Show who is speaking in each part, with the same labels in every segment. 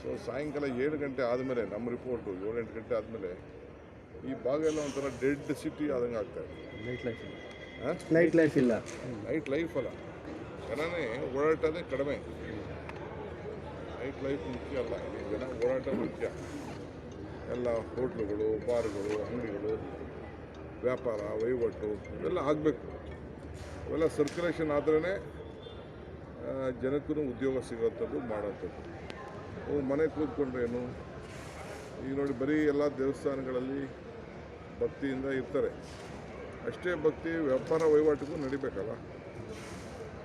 Speaker 1: So ಸಾಯಂಕಾಲ ಏಳು ಗಂಟೆ ಆದಮೇಲೆ ನಮ್ಮ ರಿಪೋರ್ಟು ಏಳೆಂಟು ಗಂಟೆ ಆದಮೇಲೆ ಈ ಭಾಗ ಎಲ್ಲ ಒಂಥರ ಡೆಡ್ ಸಿಟಿ ಆದಂಗೆ ಆಗ್ತಾ ಇದೆ.
Speaker 2: ನೈಟ್ ಲೈಫ್
Speaker 1: ಇಲ್ಲ.
Speaker 3: ನೈಟ್ ಲೈಫ್ ಇಲ್ಲ.
Speaker 1: ನೈಟ್ ಲೈಫ್ ಅಲ್ಲ. ಜನನೇ ಓಡಾಟನೇ ಕಡಿಮೆ. ನೈಟ್ ಲೈಫ್ ಮುಖ್ಯ ಅಲ್ಲ. ಇಲ್ಲಿ ಜನ ಓಡಾಟ ಮುಖ್ಯ. ಎಲ್ಲ ಹೋಟ್ಲುಗಳು ಬಾರ್ಗಳು ಅಂಗಡಿಗಳು ವ್ಯಾಪಾರ ವಹಿವಾಟು ಇವೆಲ್ಲ ಆಗಬೇಕು. ಇವೆಲ್ಲ ಸರ್ಕ್ಯುಲೇಷನ್ ಆದ್ರೇ ಜನಕ್ಕೂ ಉದ್ಯೋಗ ಸಿಗೋಂಥದ್ದು ಮಾಡೋಂಥದ್ದು ಮನೆ ಕೂತ್ಕೊಂಡ್ರೆ ಏನು? ಈಗ ನೋಡಿ ಬರೀ ಎಲ್ಲ ದೇವಸ್ಥಾನಗಳಲ್ಲಿ ಭಕ್ತಿಯಿಂದ ಇರ್ತಾರೆ. ಅಷ್ಟೇ ಭಕ್ತಿ ವ್ಯಾಪಾರ ವಹಿವಾಟಿಗೂ ನಡಿಬೇಕಲ್ಲ?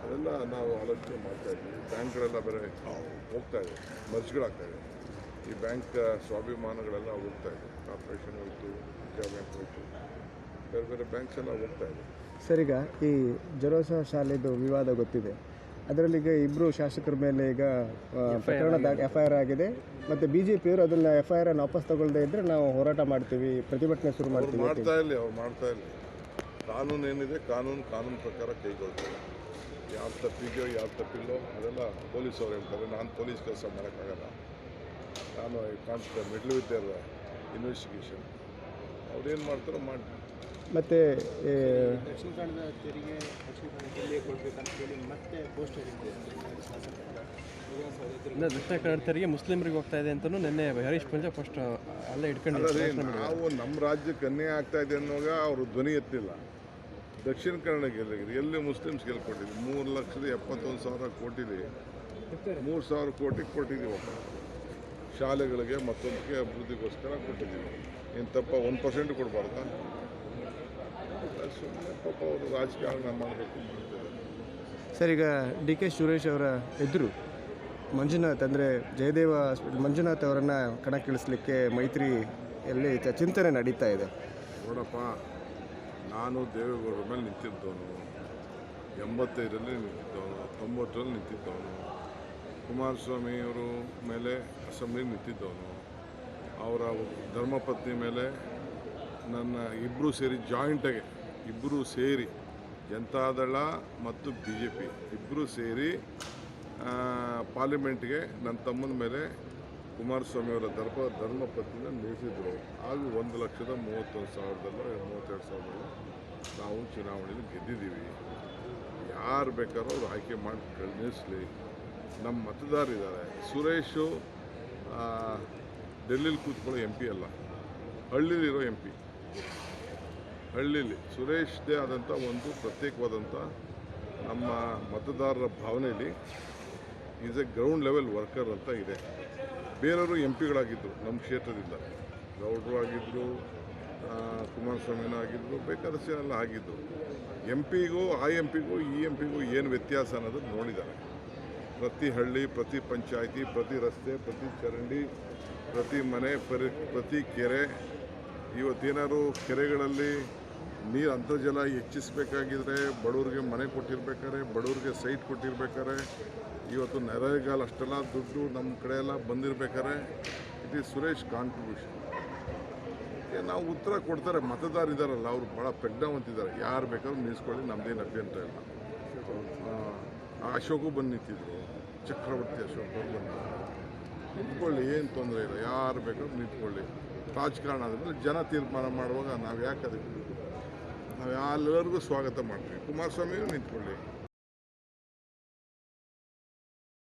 Speaker 1: ಅದೆಲ್ಲ ನಾವು ಆಲೋಚನೆ ಮಾಡ್ತಾ ಇದ್ವಿ ಬ್ಯಾಂಕ್ಗಳೆಲ್ಲ ಬೇರೆ ಹೋಗ್ತಾ ಇದೆ ಮರ್ಜ್ಗಳಾಗ್ತಾಯಿದೆ ಈ ಬ್ಯಾಂಕ್ ಸ್ವಾಭಿಮಾನಗಳೆಲ್ಲ ಹೋಗ್ತಾ ಇದೆ. ಕಾರ್ಪೊರೇಷನ್ ಹೋಯಿತು ವಿಜಯ ಬ್ಯಾಂಕ್ ಹೋಯ್ತು, ಬೇರೆ ಬೇರೆ ಬ್ಯಾಂಕ್ಸ್ ಎಲ್ಲ ಹೋಗ್ತಾ ಇದೆ.
Speaker 3: ಸರಿಗ ಈ ಜರೋಸ ಶಾಲೆದು ವಿವಾದ ಗೊತ್ತಿದೆ. ಅದರಲ್ಲಿ ಈಗ ಇಬ್ಬರು ಶಾಸಕರ ಮೇಲೆ ಈಗ ಪ್ರಕರಣ ಎಫ್ ಐ ಆರ್ ಆಗಿದೆ. ಮತ್ತು ಬಿ ಜೆ ಪಿಯವರು ಅದನ್ನು ಎಫ್ ಐ ಆರ್ ಅನ್ನು ವಾಪಸ್ ತಗೊಳ್ಳದೇ ಇದ್ದರೆ ನಾವು ಹೋರಾಟ ಮಾಡ್ತೀವಿ ಪ್ರತಿಭಟನೆ ಶುರು
Speaker 1: ಅವ್ರು
Speaker 3: ಮಾಡ್ತೀವಿ
Speaker 1: ಮಾಡ್ತಾ ಇಲ್ಲ ಅವ್ರು ಮಾಡ್ತಾ ಇಲ್ಲ ಕಾನೂನು ಏನಿದೆ ಕಾನೂನು ಕಾನೂನು ಪ್ರಕಾರ ಕೈಗೊಳ್ತಾರೆ ಯಾರು ತಪ್ಪಿದೆಯೋ ಯಾರು ತಪ್ಪಿಲ್ಲೋ ಅದೆಲ್ಲ ಪೊಲೀಸ್ ಅವ್ರು ಹೇಳ್ತಾರೆ. ನಾನು ಪೊಲೀಸ್ ಕೆಲಸ ಮಾಡೋಕ್ಕಾಗಲ್ಲ. ನಾನು ಕಾನ್ಸ್ಟೇಬಲ್ ಮಿಡ್ಲ್ ವಿದ್ಯಾರ್ಥ ಇನ್ವೆಸ್ಟಿಗೇಷನ್ ಇನ್ವೆಸ್ಟಿಗೇಷನ್ ಏನು ಮಾಡ್ತಾರೋ ಮಾಡಿ
Speaker 3: ಮತ್ತು
Speaker 4: ದಕ್ಷಿಣ ಕನ್ನಡ ತೆರಿಗೆ ದಕ್ಷಿಣ ಮತ್ತೆ ಪೋಸ್ಟರ್ ಇದೆ
Speaker 2: ಇನ್ನು ದಕ್ಷಿಣ ಕನ್ನಡ ತೆರಿಗೆ ಮುಸ್ಲಿಮರಿಗೆ ಹೋಗ್ತಾ ಇದೆ ಅಂತಲೂ ನಿನ್ನೆ ಹರೀಶ್ ಪಂಜಾ ಫಸ್ಟ್ ಅಲ್ಲೇ
Speaker 1: ಇಟ್ಕೊಂಡಿದ್ದಾರೆ. ನಾವು ನಮ್ಮ ರಾಜ್ಯಕ್ಕೆ ಅನ್ಯಾಯ ಆಗ್ತಾ ಇದೆ ಅನ್ನೋವಾಗ ಅವರು ಧ್ವನಿ ಎತ್ತಿಲ್ಲ. ದಕ್ಷಿಣ ಕನ್ನಡ ಗೆಲ್ಲಿದ್ರು ಎಲ್ಲಿ ಮುಸ್ಲಿಮ್ಸ್ ಗೆಲ್ಕೊಟ್ಟಿದ್ವಿ ಮೂರು ಲಕ್ಷದ ಎಪ್ಪತ್ತೊಂದು ಸಾವಿರ ಕೋಟಿಲಿ ಮೂರು ಸಾವಿರ ಕೋಟಿ ಕೊಟ್ಟಿದ್ದೀವಿ ಶಾಲೆಗಳಿಗೆ ಮತ್ತೊಂದಕ್ಕೆ ಅಭಿವೃದ್ಧಿಗೋಸ್ಕರ ಕೊಟ್ಟಿದ್ದೀವಿ. ಏನು ತಪ್ಪ ಒಂದು ಪರ್ಸೆಂಟ್ ಕೊಡಬಾರ್ದಾ? ರಾಜಕಾರಣ ಮಾಡಬೇಕು
Speaker 3: ಸರ್, ಈಗ ಡಿ ಕೆ ಸುರೇಶ್ ಅವರ ಎದುರು ಮಂಜುನಾಥ್ ಅಂದರೆ ಜಯದೇವ ಮಂಜುನಾಥ್ ಅವರನ್ನು ಕಣಕ್ಕಿಳಿಸ್ಲಿಕ್ಕೆ ಮೈತ್ರಿಯಲ್ಲಿ ಚ- ಚಿಂತನೆ ನಡೀತಾ ಇದೆ.
Speaker 1: ನೋಡಪ್ಪ, ನಾನು ದೇವೇಗೌಡರ ಮೇಲೆ ನಿಂತಿದ್ದವನು, ಎಂಬತ್ತೈದರಲ್ಲಿ ನಿಂತಿದ್ದವನು, ತೊಂಬತ್ತರಲ್ಲಿ ನಿಂತಿದ್ದವನು ಕುಮಾರಸ್ವಾಮಿಯವರು ಮೇಲೆ ಅಸೆಂಬ್ಲಿ ನಿಂತಿದ್ದವನು, ಅವರ ಧರ್ಮಪತ್ನಿ ಮೇಲೆ ನನ್ನ ಇಬ್ಬರು ಸೇರಿ ಜಾಯಿಂಟಾಗಿ ಇಬ್ಬರು ಸೇರಿ ಜನತಾದಳ ಮತ್ತು ಬಿ ಜೆ ಪಿ ಇಬ್ಬರು ಸೇರಿ ಪಾರ್ಲಿಮೆಂಟ್ಗೆ ನನ್ನ ತಮ್ಮನ ಮೇಲೆ ಕುಮಾರಸ್ವಾಮಿ ಅವರ ಧರ್ಮ ಧರ್ಮಪತ್ನಿನ ನಿಲ್ಲಿಸಿದ್ರು ಹಾಗೂ ಒಂದು ಲಕ್ಷದ ಮೂವತ್ತೊಂದು ಸಾವಿರದಲ್ಲೋ ಮೂವತ್ತೆರಡು ಸಾವಿರದಲ್ಲೋ ನಾವು ಚುನಾವಣೆಯಲ್ಲಿ ಗೆದ್ದಿದ್ದೀವಿ. ಯಾರು ಬೇಕಾದ್ರೂ ಅವ್ರು ಆಯ್ಕೆ ಮಾಡಿ ನಿಲ್ಲಿಸ್ಲಿ ನಮ್ಮ ಮತದಾರರಿದ್ದಾರೆ ಸುರೇಶು ಡೆಲ್ಲಿಲಿ ಕೂತ್ಕೊಳ್ಳೋ ಎಂ ಪಿ ಅಲ್ಲ. ಹಳ್ಳಿಲಿರೋ ಎಂ ಪಿ. ಹಳ್ಳಿಲಿ ಸುರೇಶ್ದೇ ಆದಂಥ ಒಂದು ಪ್ರತ್ಯೇಕವಾದಂಥ ನಮ್ಮ ಮತದಾರರ ಭಾವನೆಯಲ್ಲಿ is a ground level worker ಅಂತ ಇದೆ. ಬೇರೆಯವರು ಎಂ ಪಿಗಳಾಗಿದ್ದರು ನಮ್ಮ ಕ್ಷೇತ್ರದಿಂದ. ಗೌಡ್ರು ಆಗಿದ್ದರು ಕುಮಾರಸ್ವಾಮಿನೂ ಆಗಿದ್ದರು ಬೇಕಾದಷ್ಟು ಜನ ಆಗಿದ್ದರು ಎಂ ಪಿಗೂ ಆ ಎಂ ಪಿಗೂ ಈ ಎಂ ಪಿಗೂ ಏನು ವ್ಯತ್ಯಾಸ ಅನ್ನೋದು ನೋಡಿದ್ದಾರೆ. ಪ್ರತಿ ಹಳ್ಳಿ, ಪ್ರತಿ ಪಂಚಾಯಿತಿ, ಪ್ರತಿ ರಸ್ತೆ, ಪ್ರತಿ ಚರಂಡಿ, ಪ್ರತಿ ಮನೆ ಪರಿ ಪ್ರತಿ ಕೆರೆ. ಇವತ್ತೇನಾದ್ರು ಕೆರೆಗಳಲ್ಲಿ ನೀರು ಅಂತರ್ಜಲ ಹೆಚ್ಚಿಸ್ಬೇಕಾಗಿದ್ರೆ ಬಡವ್ರಿಗೆ ಮನೆ ಕೊಟ್ಟಿರ್ಬೇಕಾದ್ರೆ ಬಡವ್ರಿಗೆ ಸೈಟ್ ಕೊಟ್ಟಿರ್ಬೇಕಾರೆ, ಇವತ್ತು ನೆರೆಗಾಲ ಅಷ್ಟೆಲ್ಲ ದುಡ್ಡು ನಮ್ಮ ಕಡೆ ಎಲ್ಲ ಬಂದಿರ್ಬೇಕಾದ್ರೆ ಇಟ್ ಈಸ್ ಸುರೇಶ್ ಕಾಂಟ್ರಿಬ್ಯೂಷನ್ ನಾವು ಉತ್ತರ ಕೊಡ್ತಾರೆ, ಮತದಾರ ಇದ್ದಾರಲ್ಲ ಅವರು ಭಾಳ ಪ್ರಜ್ಞಾವಂತಿದ್ದಾರೆ ಯಾರು ಬೇಕಾದ್ರೂ ನಿಲ್ಲಿಸ್ಕೊಳ್ಳಿ ನಮ್ಮದೇನು ಅಭ್ಯಂತರ ಇಲ್ಲ. ಅಶೋಕು ಬಂದು ನಿಂತಿದ್ರು, ಚಕ್ರವರ್ತಿ ಅಶೋಕ್ ಅವ್ರು ಬಂದು ನಿಂತ್ಕೊಳ್ಳಿ, ಏನು ತೊಂದರೆ ಇಲ್ಲ, ಯಾರು ಬೇಕಾದ್ರೂ ನಿಂತ್ಕೊಳ್ಳಿ. ರಾಜಕಾರಣ ಆದಮೇಲೆ ಜನ ತೀರ್ಮಾನ ಮಾಡುವಾಗ ನಾವು ಯಾಕೆ ಅದಕ್ಕೆ ನಾವು ಎಲ್ಲರಿಗೂ ಸ್ವಾಗತ ಮಾಡ್ತೀವಿ ಕುಮಾರಸ್ವಾಮಿಯೂ ನಿಂತ್ಕೊಳ್ಳಿ.